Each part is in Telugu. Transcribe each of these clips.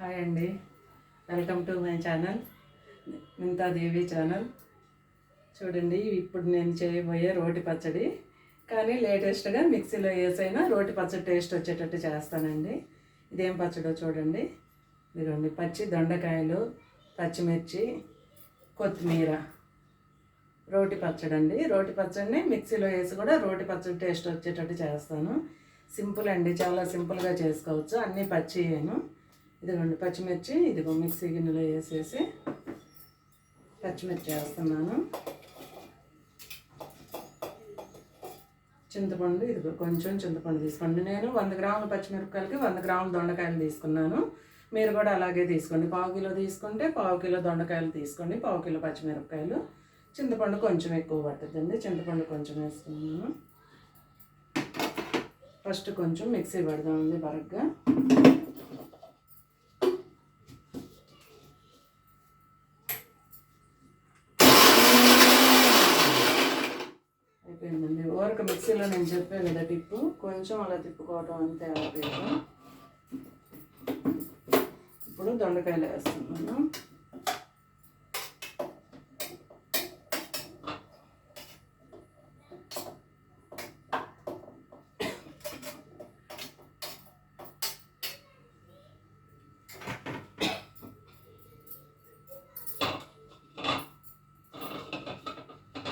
హాయ్ అండి. Welcome to my channel Devi channel. చూడండి ఇప్పుడు నేను చేయబోయే రోటి పచ్చడి. కానీ లేటెస్ట్గా మిక్సీలో వేసైనా రోటి పచ్చడి టేస్ట్ వచ్చేటట్టు చేస్తానండి. ఇదేం పచ్చడో చూడండి. ఇదిగోండి పచ్చి దొండకాయలు పచ్చిమిర్చి కొత్తిమీర. రోటి పచ్చడి అండి రోటి పచ్చడిని మిక్సీలో వేసి కూడా రోటి పచ్చడి టేస్ట్ వచ్చేటట్టు చేస్తాను. సింపుల్ అండి చాలా సింపుల్గా చేసుకోవచ్చు. అన్నీ పచ్చి వేయను ఇదిగోండి పచ్చిమిర్చి ఇదిగో మిక్సీ గిన్నెలో వేసేసి పచ్చిమిర్చి వేస్తున్నాను. చింతపండు ఇదిగో కొంచెం చింతపండు తీసుకోండి. నేను వంద గ్రాముల పచ్చిమిరపకాయలకి వంద గ్రాముల దొండకాయలు తీసుకున్నాను. మీరు కూడా అలాగే తీసుకోండి. పావు కిలో తీసుకుంటే పావు కిలో దొండకాయలు తీసుకోండి. పావు కిలో పచ్చిమిరపకాయలు. చింతపండు కొంచెం ఎక్కువ పడుతుందండి చింతపండు కొంచెం వేసుకున్నాను. ఫస్ట్ కొంచెం మిక్సీ పెడదామండి బరగ్గా అయిపోయిందండి ఊరక మిక్సీలో నేను చెప్పాను కదా టిప్పు. కొంచెం అలా తిప్పుకోవటం అంతే అయిపోయింది ఇప్పుడు దొండకాయలు వేస్తున్నాను.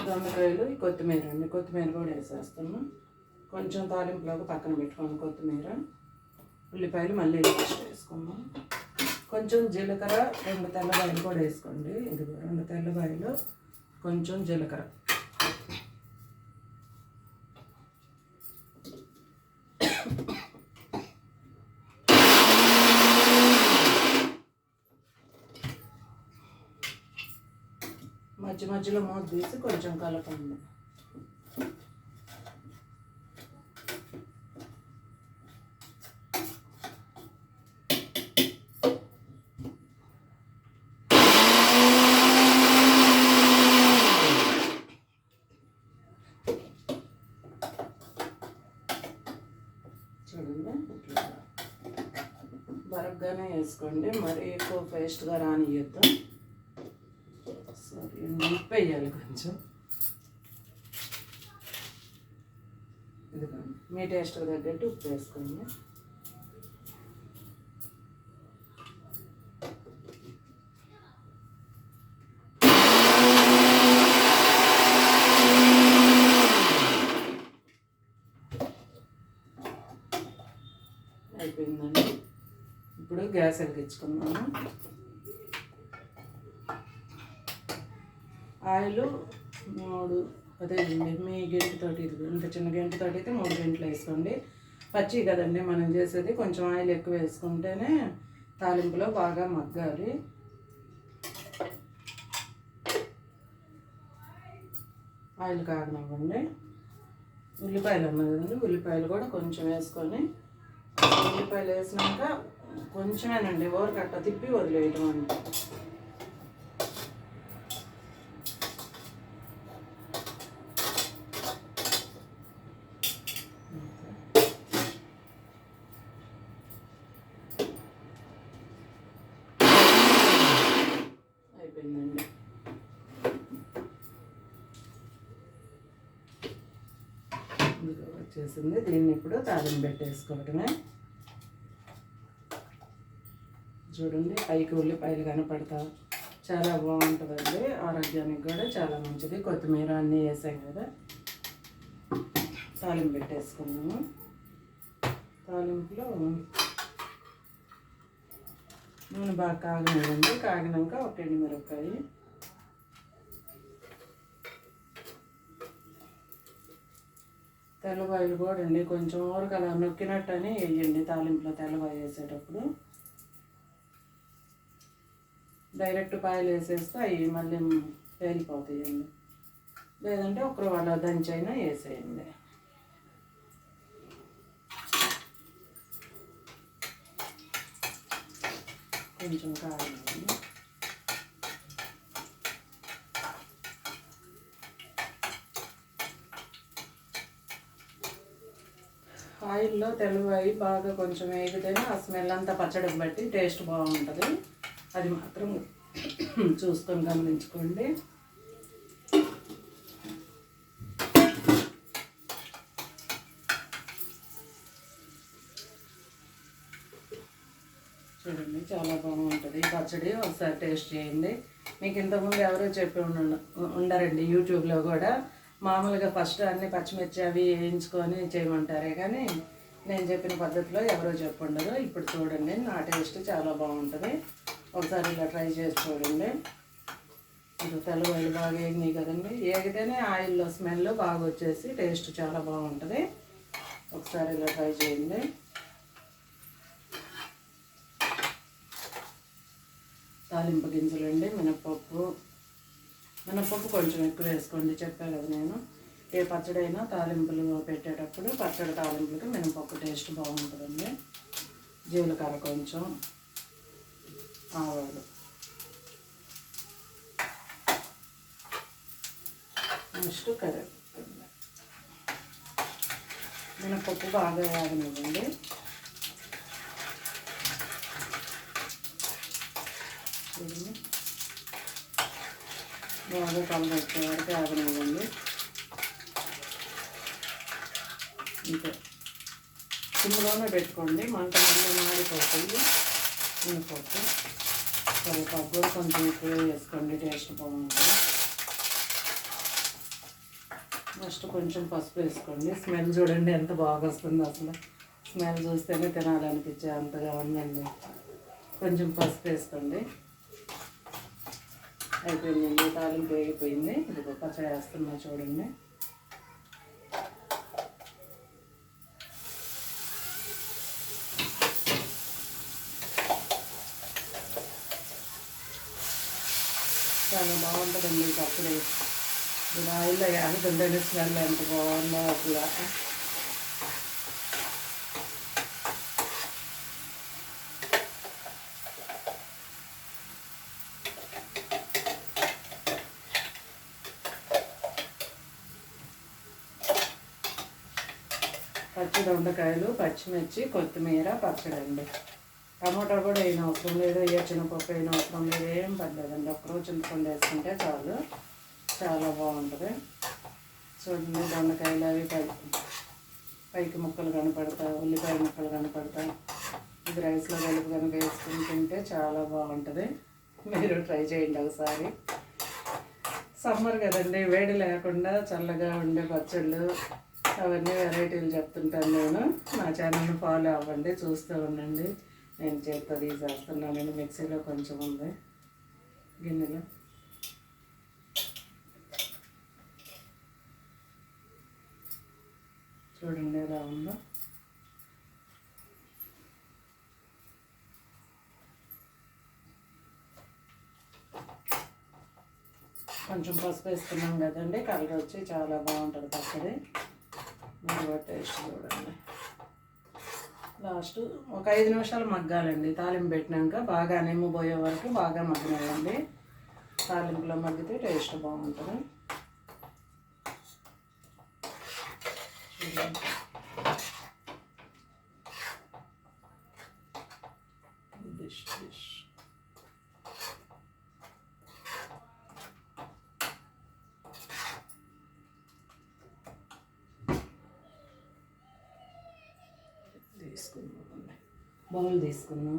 దొండకాయలు కొత్తిమీర అండి. కొత్తిమీర కూడా వేసేస్తాము. కొంచెం తాలింపులోకి పక్కన పెట్టుకోండి కొత్తిమీర. ఉల్లిపాయలు మళ్ళీ లాస్ట్ వేసుకుందాం. కొంచెం జీలకర్ర రెండు తెల్లబాయలు కూడా వేసుకోండి. ఇది రెండు తెల్లబాయలు కొంచెం జీలకర్ర. మధ్య మధ్యలో మూత తీసి కొంచెం కలపండి. చూడండి. బరగ్గానే వేసుకోండి. మరీ ఎక్కువ పేస్ట్గా రానియద్దు. ఉప్పు వేయాలి కొంచెం. ఇదిగోండి మీ టేస్ట్కి తగ్గట్టు ఉప్పు వేసుకోండి. అయిపోయిందండి. ఇప్పుడు గ్యాస్ వెలిగించుకున్నాము ఆయిల్ మూడు అదే మీ గంటతోటి ఇది ఇంత చిన్న గంటతోటి అయితే మూడు గంటలు వేసుకోండి. పచ్చి కదండి మనం చేసేది కొంచెం ఆయిల్ ఎక్కువ వేసుకుంటేనే తాలింపులో బాగా మగ్గాలి. ఆయిల్ కాగనివ్వండి. ఉల్లిపాయలు ఉన్నాయి కదండి ఉల్లిపాయలు కూడా కొంచెం వేసుకొని ఉల్లిపాయలు వేసినాక కొంచెమేనండి ఓరకట్ట తిప్పి వదిలేయటం అంటే అయిపోయిందండి ఇదిగో వచ్చేసింది దీన్ని ఇప్పుడు తాలింపు పెట్టేసుకోవటమే. చూడండి పైకి ఉల్లిపాయలు కనపడతా. చాలా బాగుంటుందండి. ఆరోగ్యానికి కూడా చాలా మంచిది. కొత్తిమీర అన్నీ వేసాం కదా. తాలింపు పెట్టేసుకున్నాము తాలింపులో నూనె బాగా కాగినండి కాగినాక ఒక ఎండుమిరపకాయ. తెల్లబాయలు కూడా అండి కొంచెం అలా నొక్కినట్టని వేయండి తాలింపులో తెల్లబాయ వేసేటప్పుడు. డైరెక్ట్ పాయలు వేసేస్తే అవి మళ్ళీ పేలిపోతాయండి. లేదంటే ఒకరు వాళ్ళ దంచైనా వేసేయండి. కొంచెం కారం ఆయిల్లో తెల్లవాయి బాగా కొంచెం వేగితేనే ఆ స్మెల్ అంతా పచ్చడికి బట్టి టేస్ట్ బాగుంటుంది. అది మాత్రం చూసుకొని గమనించుకోండి. చూడండి చాలా బాగుంటుంది. ఈ పచ్చడి ఒకసారి టేస్ట్ చేయండి. మీకు ఇంతకుముందు ఎవరో చెప్పి ఉండ ఉండరండి యూట్యూబ్లో కూడా. మామూలుగా ఫస్ట్ అన్ని పచ్చిమిర్చి అవి వేయించుకొని చేయమంటారే కానీ నేను చెప్పిన పద్ధతిలో ఎవరో చెప్పుండరు. ఇప్పుడు చూడండి నా టేస్ట్ చాలా బాగుంటుంది. ఒకసారి ఇలా ట్రై చేసి చూడండి. ఇది తెల్లవాళ్ళు బాగా వేగినాయి కదండి. ఏగితేనే ఆయిల్లో స్మెల్ బాగా వచ్చేసి టేస్ట్ చాలా బాగుంటుంది. ఒకసారి ఇలా ట్రై చేయండి. తాలింపు గింజలండి మినపప్పు మినపప్పు కొంచెం ఎక్కువ వేసుకోండి చెప్పా కదా నేను. ఏ పచ్చడి అయినా తాలింపులు పెట్టేటప్పుడు పచ్చడి తాలింపులకి మినపప్పు టేస్ట్ బాగుంటుందండి. జీలకర్ర కొంచెం ఆవాలు. నెక్స్ట్ కరివేపాకు. మినపప్పు బాగా వేగనివ్వండి. you. బాగా కలర్ వచ్చే వరకు ఆగనివ్వండి. అంతే సిమ్లోనే పెట్టుకోండి. మంట మళ్ళీ మాడిపోతుంది. మినపప్పు కరివేపాకు కూడా కొంచెం ఎక్కువ వేసుకోండి. టేస్ట్ బాగుంటుంది. నెక్స్ట్ కొంచెం పసుపు వేసుకోండి. స్మెల్ చూడండి ఎంత బాగా వస్తుంది అసలు. స్మెల్ చూస్తేనే తినాలనిపించే అంతగా ఉందండి. కొంచెం పసుపు వేసుకోండి. అయిపోయిందండి తాలింపు పోయిపోయింది ఇది పచ్చడి వేస్తున్నా చూడండి. చాలా బాగుంటుందండి ఈ పచ్చడి. ఇలా ఆయిల్లో యాగుతుందండి స్మెల్ ఎంత బాగుందో అసలు పచ్చి దొండకాయలు పచ్చిమిర్చి కొత్తిమీర పచ్చడి అండి కూడా అయిన అవసరం లేదు. ఏ చిన్నపప్పు అయిన అవసరం లేదు. ఏం పర్లేదండి. ఒక్కరోజు చింతపండు వేసుకుంటే చాలు. చాలా బాగుంటుంది. చూడండి దొండకాయలు అవి పై పైకి ముక్కలు కనపడతా ఉల్లిపాయ ముక్కలు కనపడతా. ఇది రైస్లో కలిపి కనుక వేసుకుని తింటే చాలా బాగుంటుంది. మీరు ట్రై చేయండి ఒకసారి. సమ్మర్ కదండి. వేడి లేకుండా చల్లగా ఉండే పచ్చళ్ళు అవన్నీ వెరైటీలు చెప్తుంటాను నేను. నా ఛానల్ని ఫాలో అవ్వండి చూస్తూ ఉండండి. నేను చేత్తో తీసేస్తున్నాను మిక్సీలో కొంచెం ఉంది. గిన్నెలో. చూడండి ఎలా ఉందో. కొంచెం పసుపు వేసుకున్నాం కదండి. కలర్ వచ్చి చాలా బాగుంటుంది పచ్చడి. మీరు టేస్ట్ చూడండి లాస్ట్ ఒక ఐదు నిమిషాలు మగ్గాలండి. తాలింపు పెట్టినాక బాగా నిమ్మబోయే వరకు బాగా మగ్గినాయండి తాలింపులో మగ్గితే టేస్ట్ బాగుంటుంది. చూడండి. డిష్ డిష్ తీసుకున్నాం బౌల్ తీసుకున్నాం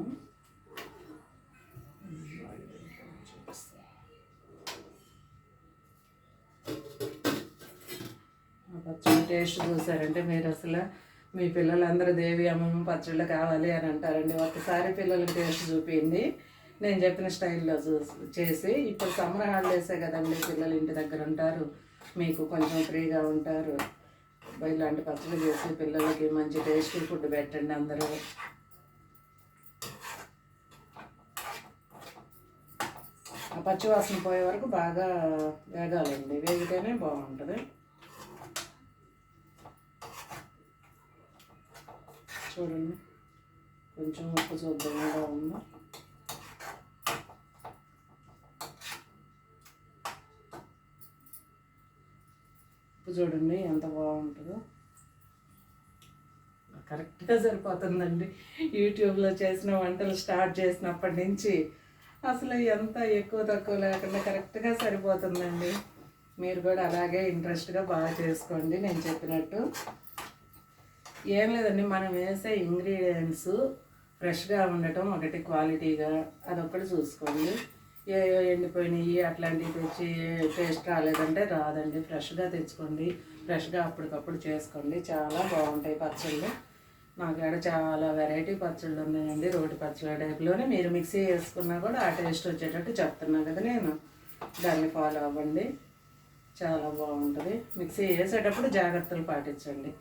ఆ పచ్చడి టేస్ట్ చూసారంటే మీరు అసలు మీ పిల్లలందరూ దేవి అమ్మమ్మ పచ్చళ్ళు కావాలి అని అంటారండి. ఒకసారి పిల్లలకి టేస్ట్ చూపింది. నేను చెప్పిన స్టైల్లో చూసి చేసి ఇప్పుడు సమ్మర్ హాలిడేసే కదండి పిల్లలు ఇంటి దగ్గర ఉంటారు. మీకు కొంచెం ఫ్రీగా ఉంటారు. ఇలాంటి పచ్చడి చేసి పిల్లలకి మంచి టేస్టీ ఫుడ్ పెట్టండి అందరూ. ఆ పచ్చివాసన పోయే వరకు బాగా వేగాలండి. వేగితేనే బాగుంటుంది. చూడండి. కొంచెం ఉప్పు చూద్దాం కూడా ఉందా. ఉప్పు చూడండి ఎంత బాగుంటుందో. కరెక్ట్గా సరిపోతుందండి. యూట్యూబ్లో చేసిన వంటలు స్టార్ట్ చేసినప్పటి నుంచి అసలు ఎంత ఎక్కువ తక్కువ లేకుండా కరెక్ట్గా సరిపోతుందండి. మీరు కూడా అలాగే ఇంట్రెస్ట్గా బాగా చేసుకోండి నేను చెప్పినట్టు. ఏం లేదండి మనం వేసే ఇంగ్రీడియంట్స్ ఫ్రెష్గా ఉండటం ఒకటి క్వాలిటీగా అదొకటి చూసుకోండి. ఏ ఎండిపోయినాయి అట్లాంటివి తెచ్చి టేస్ట్ రాలేదంటే రాదండి. ఫ్రెష్గా తెచ్చుకోండి ఫ్రెష్గా అప్పటికప్పుడు చేసుకోండి. చాలా బాగుంటాయి పచ్చళ్ళు. మా కాడ చాలా వెరైటీ పచ్చళ్ళు ఉన్నాయండి రోటి పచ్చళ్ళ టైప్లోనే. మీరు మిక్సీ వేసుకున్నా కూడా ఆ టేస్ట్ వచ్చేటట్టు చెప్తున్నా కదా నేను. దాన్ని ఫాలో అవ్వండి. చాలా బాగుంటుంది. మిక్సీ వేసేటప్పుడు జాగ్రత్తలు పాటించండి.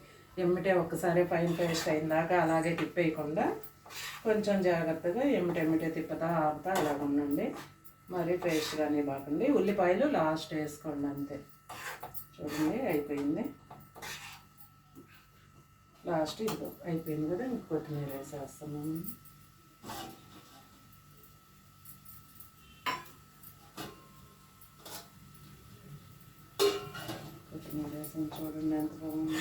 ఎమ్మిటే ఒక్కసారి పైన పేస్ట్ అయిన దాకా అలాగే తిప్పేయకుండా కొంచెం జాగ్రత్తగా ఎమ్మిటెమ్మిటే తిప్పుతా ఆపుతా అలాగ ఉండండి. మరి పేస్ట్ కానీ బాగుండి ఉల్లిపాయలు లాస్ట్ వేసుకోండి అంతే. చూడండి అయిపోయింది. లాస్ట్ ఇదిగో అయిపోయింది కదా ఇంక కొత్తిమీర వేసేస్తాము కొత్తిమీర వేసాను చూడండి ఎంత బాగుంది.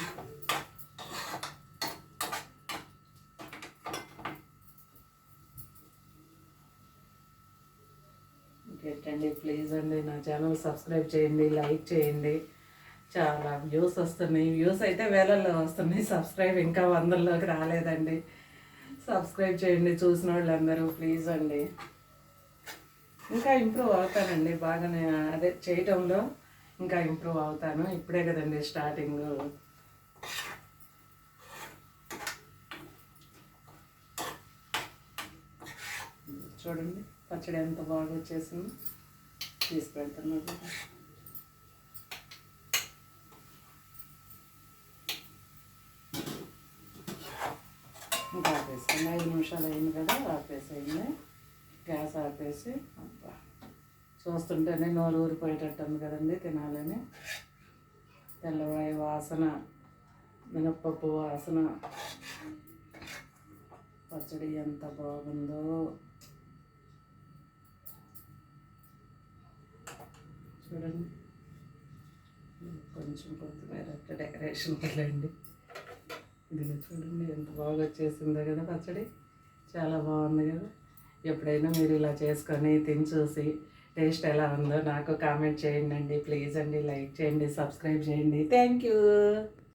ఇంకేంటండి ప్లీజ్ అండి నా ఛానల్ సబ్స్క్రైబ్ చేయండి లైక్ చేయండి. చాలా వ్యూస్ వస్తున్నాయి. వ్యూస్ అయితే వేలల్లో వస్తున్నాయి. సబ్స్క్రైబ్ ఇంకా వందల్లోకి రాలేదండి. సబ్స్క్రైబ్ చేయండి చూసిన వాళ్ళందరూ ప్లీజ్ అండి. ఇంకా ఇంప్రూవ్ అవుతానండి బాగానే. అదే చేయటంలో ఇంకా ఇంప్రూవ్ అవుతాను. ఇప్పుడే కదండి స్టార్టింగ్. చూడండి పచ్చడి ఎంత బాగా వచ్చేసింది తీసుకెళ్తున్నాను. ఇంకా ఆపేసుకోండి ఐదు నిమిషాలు అయింది కదా ఆపేసేయండి గ్యాస్ ఆపేసి అబ్బా. చూస్తుంటేనే నోరు ఊరిపోయేటట్టు ఉంది కదండి తినాలని. తెల్లవాయి వాసన మినప్పప్పు వాసన. పచ్చడి ఎంత బాగుందో. చూడండి. కొంచెం కొత్తిమీర డెకరేషన్ వెళ్ళండి ఇది చూడండి ఎంత బాగా వచ్చేసిందో కదా పచ్చడి. చాలా బాగుంది కదా. ఎప్పుడైనా మీరు ఇలా చేసుకొని తిని చూసి టేస్ట్ ఎలా ఉందో నాకు కామెంట్ చేయండి అండి. ప్లీజ్ అండి లైక్ చేయండి సబ్స్క్రైబ్ చేయండి. Thank you.